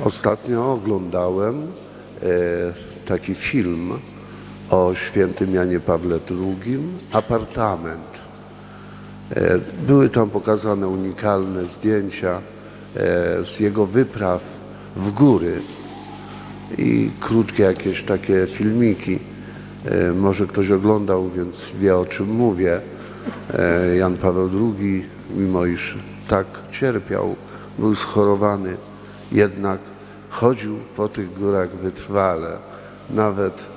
Ostatnio oglądałem e, taki film o świętym Janie Pawle II, Apartament. E, były tam pokazane unikalne zdjęcia e, z jego wypraw w góry i krótkie jakieś takie filmiki. Może ktoś oglądał, więc wie o czym mówię. Jan Paweł II, mimo iż tak cierpiał, był schorowany, jednak chodził po tych górach wytrwale. Nawet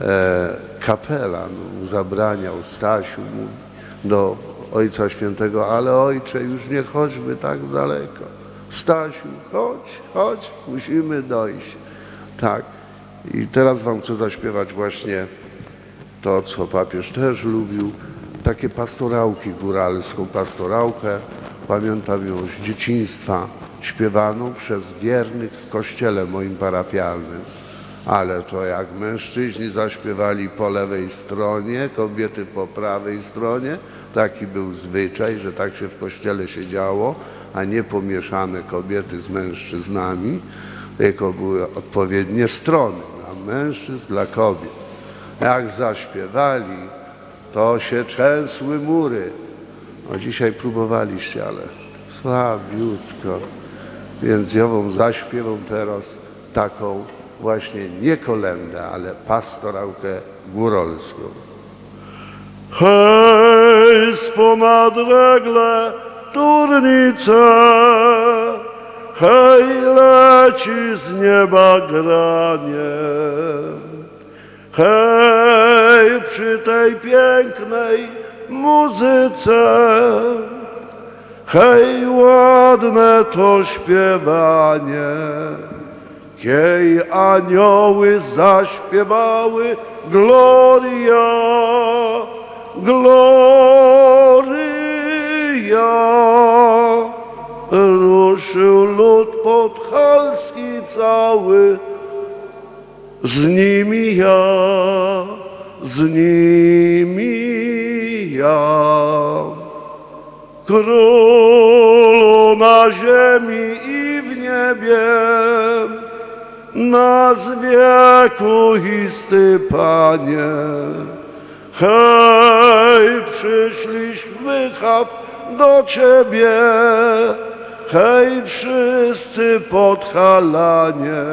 e, kapelan mu zabraniał, Stasiu mówi do Ojca Świętego, ale Ojcze, już nie chodźmy tak daleko. Stasiu, chodź, chodź, musimy dojść. Tak. I teraz wam chcę zaśpiewać właśnie to, co papież też lubił, takie pastorałki góralską pastorałkę. Pamiętam ją z dzieciństwa, śpiewaną przez wiernych w kościele moim parafialnym. Ale to jak mężczyźni zaśpiewali po lewej stronie, kobiety po prawej stronie, taki był zwyczaj, że tak się w kościele się działo, a nie pomieszane kobiety z mężczyznami, tylko były odpowiednie strony dla mężczyzn, dla kobiet. Jak zaśpiewali, to się trzęsły mury. No dzisiaj próbowaliście, ale słabiutko. Więc wam zaśpiewam teraz taką właśnie nie kolendę, ale pastorałkę górolską. Hej, sponad regle turnice, hej, leci z nieba granie. Hej, przy tej pięknej muzyce, hej, ładne to śpiewanie. Kiej anioły zaśpiewały Gloria, Gloria. Ruszył lud podhalski cały, z nimi ja, z nimi ja. Królu na ziemi i w niebie, nas wieku isty Panie. Hej, przyszliśmy chaw do Ciebie, hej, wszyscy podhalanie.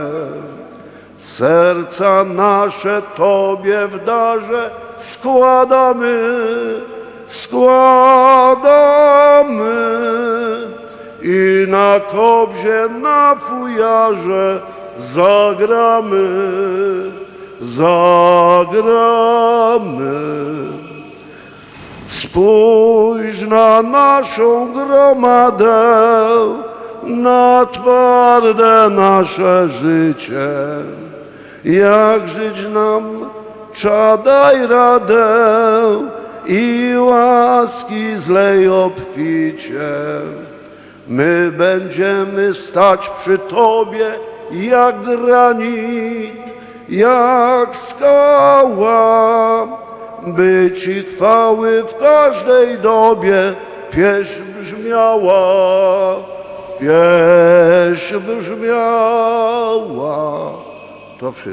Serca nasze Tobie w darze składamy, składamy i na kobzie, na fujarze zagramy, zagramy. Spójrz na naszą gromadę, na twarde nasze życie. Jak żyć nam, czadaj radę i łaski zlej obficie. My będziemy stać przy Tobie jak granit, jak skała, by Ci chwały w każdej dobie pieśń brzmiała, pieśń brzmiała. To wszystko.